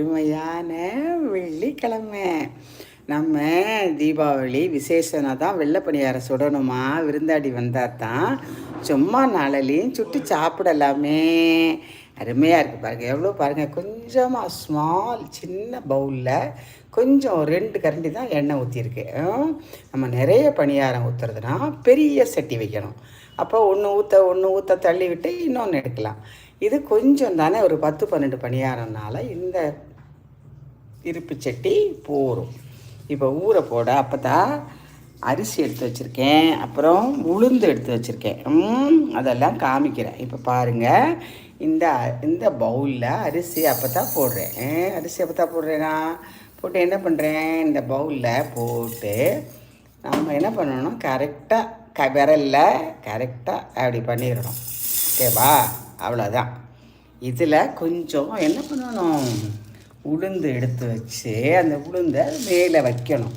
அருமையான வெள்ளிக்கிழமை. நம்ம தீபாவளி விசேஷனா தான் வெள்ளை பணியாரம் சுடணுமா? விருந்தாடி வந்தால் தான் சும்மா நாளிலையும் சுட்டு சாப்பிடலாமே. அருமையாக இருக்குது பாருங்கள் எவ்வளோ பாருங்கள் கொஞ்சமாக ஸ்மால் சின்ன பவுலில் கொஞ்சம் ரெண்டு கரண்டி தான் எண்ணெய் ஊற்றிருக்கு நம்ம நிறைய பணியாரம் ஊற்றுறதுனா பெரிய சட்டி வைக்கணும். அப்போ ஒன்று ஊற்ற ஒன்று ஊற்ற தள்ளி விட்டு இன்னொன்று எடுக்கலாம். இது கொஞ்சம் தானே ஒரு பத்து பன்னெண்டு பணியாரம்னால இந்த இருப்பு சட்டி போரும். இப்போ ஊற போட அப்போ தான் அரிசி எடுத்து வச்சுருக்கேன். அப்புறம் உளுந்து எடுத்து வச்சுருக்கேன். ம், அதெல்லாம் காமிக்கிறேன். இப்போ பாருங்கள் இந்த இந்த பவுலில் அரிசி அப்போ தான் போடுறேன் அரிசி அப்போ தான் போடுறேனா? போட்டு என்ன பண்ணுறேன் இந்த பவுலில் போட்டு நம்ம என்ன பண்ணணும்? கரெக்டாக க விரலில் கரெக்டாக அப்படி பண்ணிடணும். ஓகேவா? அவ்வளோதான் இதில் கொஞ்சம் என்ன பண்ணணும்? உளுந்து எடுத்து வச்சு அந்த உளுந்தை மேலே வைக்கணும்.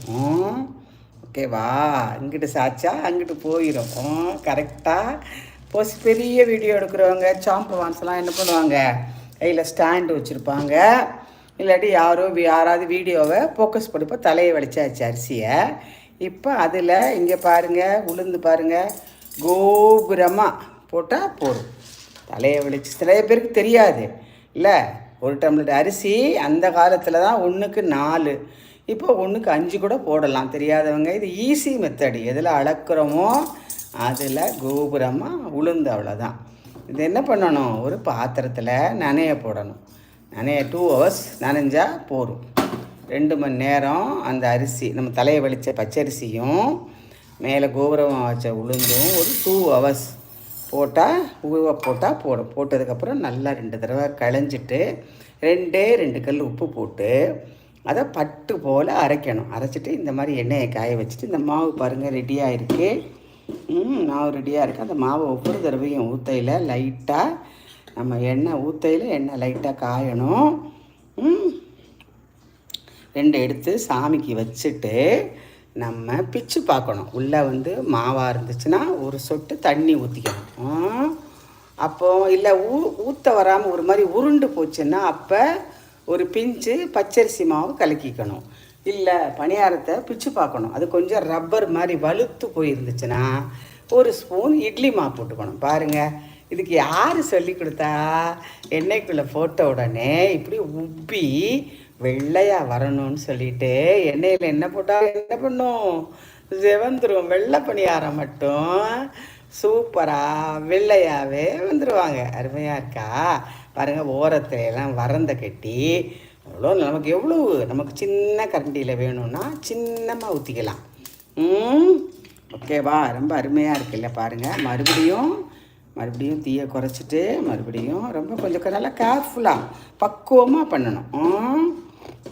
ஓகேவா இங்கிட்டு சாச்சா அங்கிட்டு போயிடும் கரெக்டாக போஸ் பெரிய வீடியோ எடுக்கிறவங்க சாம்பவான்ஸ்லாம் என்ன பண்ணுவாங்க? கையில் ஸ்டாண்டு வச்சுருப்பாங்க. இல்லாட்டி யாரோ யாராவது வீடியோவை ஃபோக்கஸ் பண்ணிப்போ தலையை வலிச்சாச்சு அரிசியை. இப்போ அதில் இங்கே பாருங்கள் உளுந்து பாருங்கள் கோபுரமாக போட்டால் போதும். தலையை வலிச்சு சில பேருக்கு தெரியாது. இல்லை? ஒரு டம்ளர் அரிசி அந்த காலத்தில் தான் ஒன்றுக்கு நாலு. இப்போ ஒன்றுக்கு அஞ்சு கூட போடலாம். தெரியாதவங்க இது ஈஸி மெத்தடு எதில் அளக்குறோமோ அதில் கோபுரமாக உளுந்து அவ்வளோதான் இது என்ன பண்ணணும்? ஒரு பாத்திரத்தில் நனைய போடணும். நனைய டூ ஹவர்ஸ் நனைஞ்சா போதும். ரெண்டு மணி நேரம் அந்த அரிசி நம்ம தலையை வலித்த பச்சரிசியும் மேலே கோபுரமாக வச்ச உளுந்தும் ஒரு டூ ஹவர்ஸ் போட்டால் ஊற போட்டால் போடும். போட்டதுக்கப்புறம் நல்லா ரெண்டு தடவை களைஞ்சிட்டு ரெண்டே ரெண்டு கல் உப்பு போட்டு அதை பட்டு போல் அரைக்கணும். அரைச்சிட்டு இந்த மாதிரி எண்ணெயை காய வச்சுட்டு இந்த மாவு பாருங்கள் ரெடியாக இருக்குது ம் மாவு ரெடியாக இருக்குது அந்த மாவை ஒவ்வொரு தடவையும் ஊத்தையில் லைட்டாக நம்ம எண்ணெய் ஊத்தையில் எண்ணெய் லைட்டாக காயணும். ம் ரெண்டு எடுத்து சாமிக்கு வச்சுட்டு நம்ம பிச்சு பார்க்கணும். உள்ளே வந்து மாவாக இருந்துச்சுன்னா ஒரு சொட்டு தண்ணி ஊற்றிக்கணும் அப்போ இல்லை ஊ ஊற்ற வராமல் ஒரு மாதிரி உருண்டு போச்சுன்னா அப்போ ஒரு பிஞ்சு பச்சரிசி மாவு கலக்கிக்கணும். இல்லை பணியாரத்தை பிச்சு பார்க்கணும். அது கொஞ்சம் ரப்பர் மாதிரி வலுத்து போயிருந்துச்சுன்னா ஒரு ஸ்பூன் இட்லி மாவு போட்டுக்கணும். பாருங்கள் இதுக்கு யார் சொல்லி கொடுத்தா? எண்ணெய்க்குள்ளே போட்ட உடனே இப்படி உப்பி வெள்ளையாக வரணும்னு சொல்லிட்டு எண்ணெயில் என்ன போட்டால் என்ன பண்ணும்? செவந்துரும். வெள்ளை பணியாரம் மட்டும் சூப்பராக வெள்ளையாகவே வந்துடுவாங்க அருமையாக இருக்கா? பாருங்கள் ஓரத்துல எல்லாம் வரந்த கட்டி. அவ்வளோ நமக்கு எவ்வளோ நமக்கு சின்ன கரண்டியில் வேணும்னா சின்னமாக ஊற்றிக்கலாம் ம்? ஓகேவா ரொம்ப அருமையாக இருக்குல்ல பாருங்கள் மறுபடியும் மறுபடியும் தீயை குறைச்சிட்டு மறுபடியும் ரொம்ப கொஞ்சம் நல்லா கேர்ஃபுல்லாக பக்குவமாக பண்ணணும். ம்.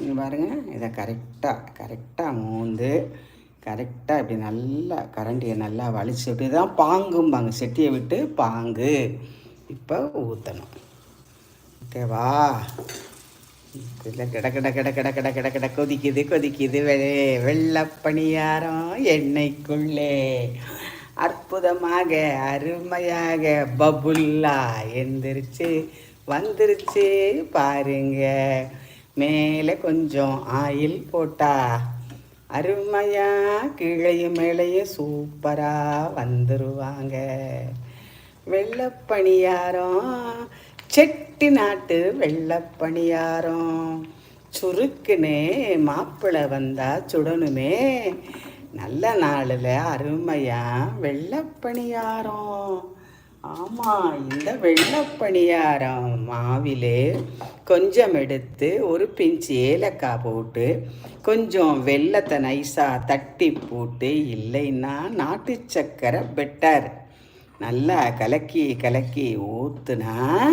இங்க பாருங்கள் இதை கரெக்டாக கரெக்டாக மூந்து கரெக்டாக இப்படி நல்லா கரண்டியை நல்லா வலிச்சு விட்டு தான் பாங்கும்பாங்க. செட்டியை விட்டு பாங்கு. இப்போ ஊற்றணும் ஓகேவா? இல்லை கிட கிட கிட கிட கிட கிட கிட கொதிக்குது கொதிக்குது. வெ வெள்ளப்பணியாரம் எண்ணெய்க்குள்ளே. அற்புதமாக அருமையாக பபுல்லா எந்திரிச்சு வந்துருச்சு பாருங்க. மேலே கொஞ்சம் ஆயில் போட்டா அருமையா கீழையும் மேலேயும் சூப்பராக வந்துருவாங்க. வெள்ளப்பணியாரம் செட்டி நாட்டு வெள்ளப்பணியாரம். சுருக்குனே மாப்பிள்ளை வந்தா சுடணுமே. நல்ல நாளில் அருமையா வெள்ளப்பணியாரம். ஆமாம் இந்த வெள்ளப்பணியாரம் மாவிலே கொஞ்சம் எடுத்து ஒரு பிஞ்சு ஏலக்காய் போட்டு கொஞ்சம் வெள்ளத்தை நைஸாக தட்டி போட்டு இல்லைன்னா நாட்டு சக்கரை பெட்டர் நல்லா கலக்கி கலக்கி ஊற்றுனா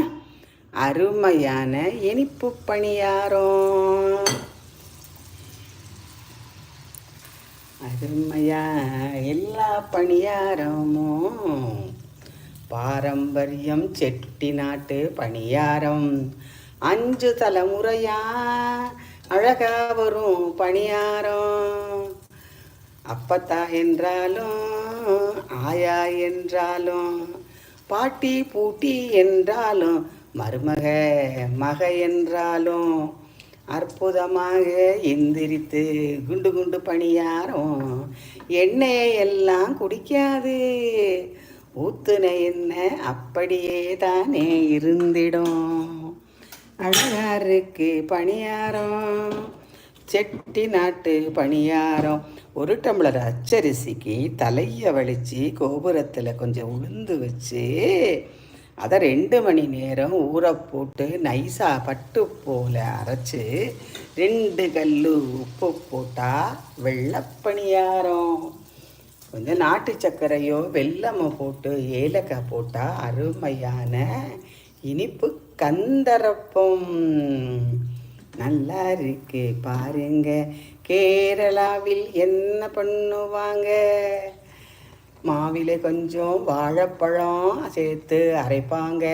அருமையான இனிப்பு பணியாரம். அருமையா எல்லா பணியாரமும் பாரம்பரியம் செட்டி நாட்டு பணியாரம். அஞ்சு தலைமுறையா அழகா வரும் பணியாரம். அப்பத்தா என்றாலும் ஆயா என்றாலும் பாட்டி பூட்டி என்றாலும் மருமக மக என்றாலும் அற்புதமாக எந்திரித்து குண்டு குண்டு பணியாரம். எண்ணெயை எல்லாம் குடிக்காது. ஊத்துன என்ன அப்படியே தானே இருந்திடும். அழகாருக்கு பணியாரம் செட்டி நாட்டு பணியாரம். ஒரு டம்ளர் அச்சரிசிக்கு தலையை வலிச்சு கோபுரத்தில் கொஞ்சம் உளுந்து வச்சு அதை ரெண்டு மணி நேரம் ஊற போட்டு நைஸாக பட்டு போல அரைச்சி ரெண்டு கல் உப்பு போட்டால் வெள்ளப்பணியாரம். கொஞ்சம் நாட்டு சர்க்கரையோ வெல்லமோ போட்டு ஏலக்காய் போட்டால் அருமையான இனிப்பு கந்தரப்பம். நல்லா இருக்கு. பாருங்க. கேரளாவில் என்ன பண்ணுவாங்க? மாவில கொஞ்சம் வாழைப்பழம் சேர்த்து அரைப்பாங்க.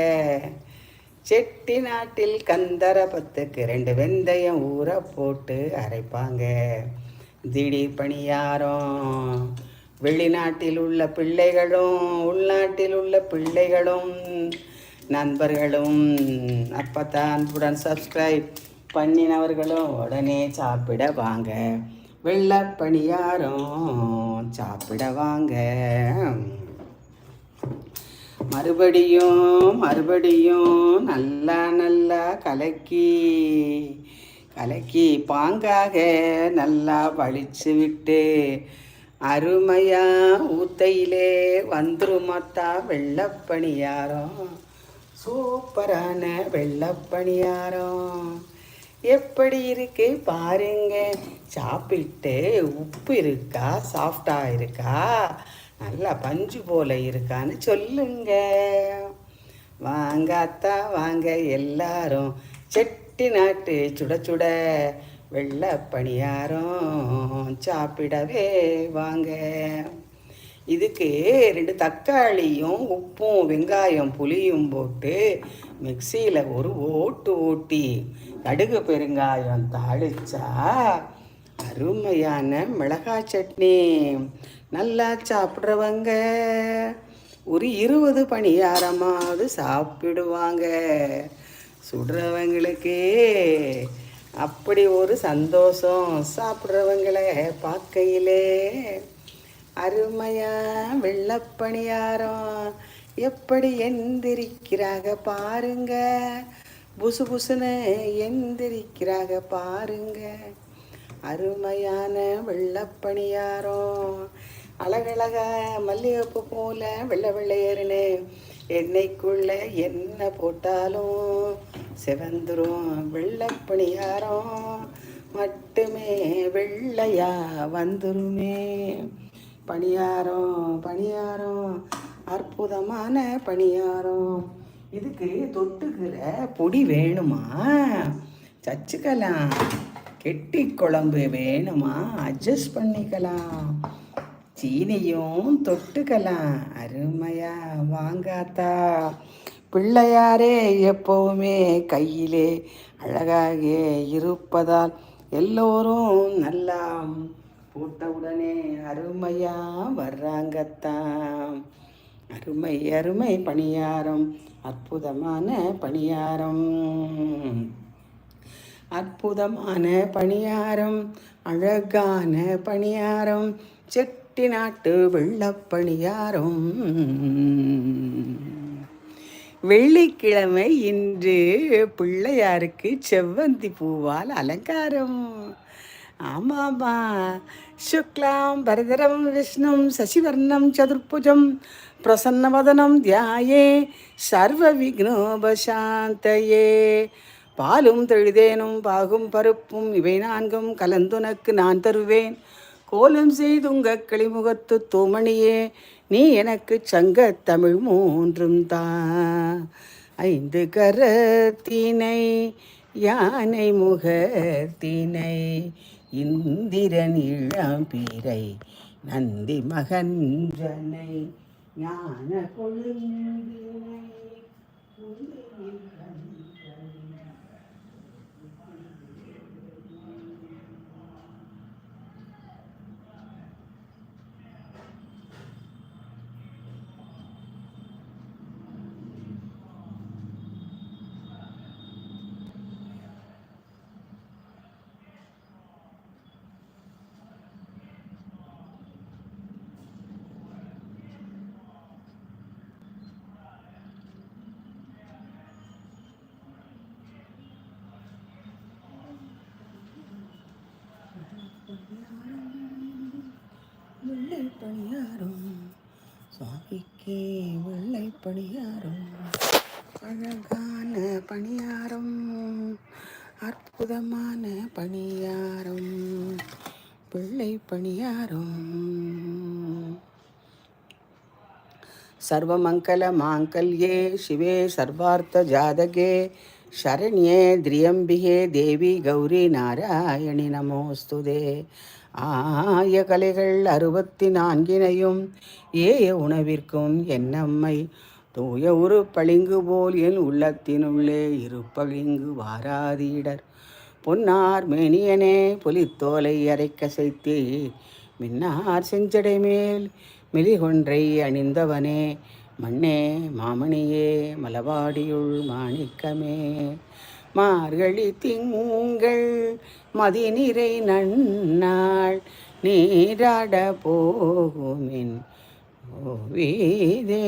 செட்டி நாட்டில் கந்தரப்பத்துக்கு ரெண்டு வெந்தயம் ஊற போட்டு அரைப்பாங்க. திடீர் பணியாரம். வெளிநாட்டில் உள்ள பிள்ளைகளும் உள்நாட்டில் உள்ள பிள்ளைகளும் நண்பர்களும் அப்பத்தான் அன்புடன் சப்ஸ்கிரைப் பண்ணினவர்களும் உடனே சாப்பிட வாங்க. வெள்ளை பணியாரம் சாப்பிட வாங்க. மறுபடியும் மறுபடியும் நல்லா நல்லா கலக்கி கலக்கி பாங்காக நல்லா வலிச்சு விட்டு அருமையா ஊத்தையிலே வந்துருமாத்தா வெள்ளப்பணியாரம் சூப்பரான வெள்ளப்பணியாரம் எப்படி இருக்கு பாருங்க. சாப்பிட்டு உப்பு இருக்கா? சாஃப்டா இருக்கா? நல்லா பஞ்சு போல இருக்கான்னு சொல்லுங்க. வாங்காத்தா வாங்க எல்லாரும். செட்டி நாட்டு சுட சுட வெள்ளை பணியாரம் சாப்பிடவே வாங்க. இதுக்கு ரெண்டு தக்காளியும் உப்பும் வெங்காயம் புளியும் போட்டு மிக்சியில் ஒரு ஓட்டு ஓட்டி கடுகு பெருங்காயம் தாளிச்சா அருமையான மிளகாய் சட்னி. நல்லா சாப்பிட்றவங்க ஒரு இருபது பணியாரமாவது சாப்பிடுவாங்க. சுடுறவங்களுக்கே அப்படி ஒரு சந்தோஷம் சாப்பிட்றவங்கள பார்க்கையிலே. அருமையா வெள்ளப்பணியாரம் எப்படி எந்திரிக்கிறாங்க பாருங்க. புசு புசுன்னு எந்திரிக்கிறாங்க பாருங்க. அருமையான வெள்ளப்பணியாரம். அழகழகா மல்லிகைப்பூ போல வெள்ளை வெள்ளையருன்னு எண்ணெய்க்குள்ள என்ன போட்டாலும் செவந்துரும் வெள்ளப்பணியாரம். மட்டுமே வெள்ளையா வந்துருமே. பணியாரம் பணியாரம் அற்புதமான பணியாரம். இதுக்கு தொட்டுக்கிற பொடி வேணுமா? சச்சுக்கலாம். கெட்டி குழம்பு வேணுமா? அட்ஜஸ்ட் பண்ணிக்கலாம். சீனியும் தொட்டுக்கலாம் அருமையா வாங்காத்தா. பிள்ளையாரே எப்பவுமே கையிலே அழகாக இருப்பதால் எல்லோரும் நல்லா போட்டவுடனே அருமையா வர்றாங்கத்தான் அருமை அருமை பணியாரம். அற்புதமான பணியாரம். அற்புதமான பணியாரம். அழகான பணியாரம். செட்டி நாட்டு வெள்ளப்பணியாரம். வெள்ளிக்கிழமை இன்று பிள்ளையாருக்கு செவ்வந்தி பூவால் அலங்காரம். ஆமாமா. சுக்லாம் பரதரம் விஷ்ணும் சசிவர்ணம் சதுர்புஜம் பிரசன்னவதனம் தியாயே சர்வ விக்னோபசாந்தயே பாலும் தெழுதேனும் பாகும் பருப்பும் இவை நான்கும் கலந்துனக்கு நான் தருவேன். கோலம் செய்துங்க கிளிமுகத்து தூமணியே நீ எனக்கு சங்க தமிழ் மூன்றும் தான் ஐந்து கரத்தினை யானை முகத்தினை இந்திரன் இளம்பிரை நந்தி மகன்றனை ஞான கொழுந்தினை காஃபிக்கே வெள்ளை பணியாரம். அழகான பணியாரம். அற்புதமான பணியாரம். பிள்ளை பணியாரம். சர்வமங்கல மாங்கல்யே சிவே சர்வார்த்த ஜாதகே. ಶರಣ್ಯೆ ದ್ರಿಯಂಬಿಗೆ ದೇವಿ கௌரி நாராயணி நமோஸ்துதே ஆய கலைகள் அறுபத்தி நான்கினையும் ஏய உணவிற்கும் என்னம்மை? தூய உரு பளிங்கு போல் என் உள்ளத்தினுள்ளே இருப்பளிங்கு வாராதீடர். பொன்னார் மேனியனே புலித்தோலை அரைக்கசைத்தே மின்னார் செஞ்சடை மேல் மிளிகொன்றை அணிந்தவனே மண்ணே மாமணியே மலவாடியுள் மாணிக்கமே. மார்கழி திங்கள் மதிநிறை நன்னாள் நீராட போகுமின் ஓவிதே